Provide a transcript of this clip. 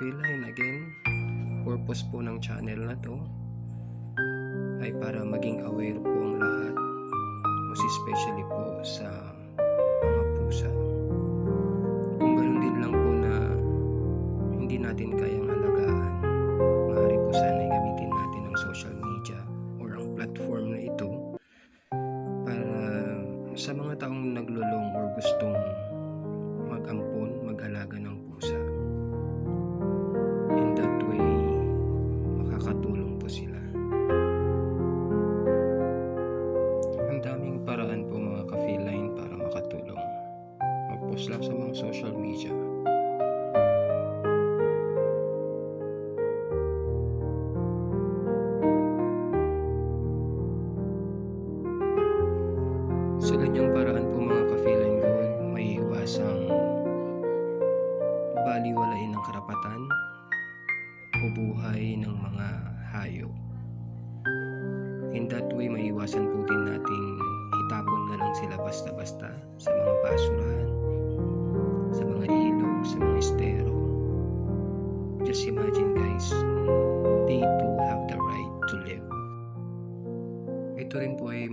ka-feline again, purpose po ng channel na to ay para maging aware po ang lahat, mas especially po sa mga pusa. Kung ganun din lang po na hindi natin kayang alagaan, maaari po sana gamitin natin ang social media or ang platform na ito para sa mga taong naglulong or gustong Mag-post lang sa mga social media. Sa ganyang paraan po mga ka-feline goal, may iwasang baliwalain ng karapatan o buhay ng mga hayop. In that way, may iwasan po din nating itapon na lang sila basta-basta sa mga basurahan, Just imagine guys, they too have the right to live. Ito rin po ay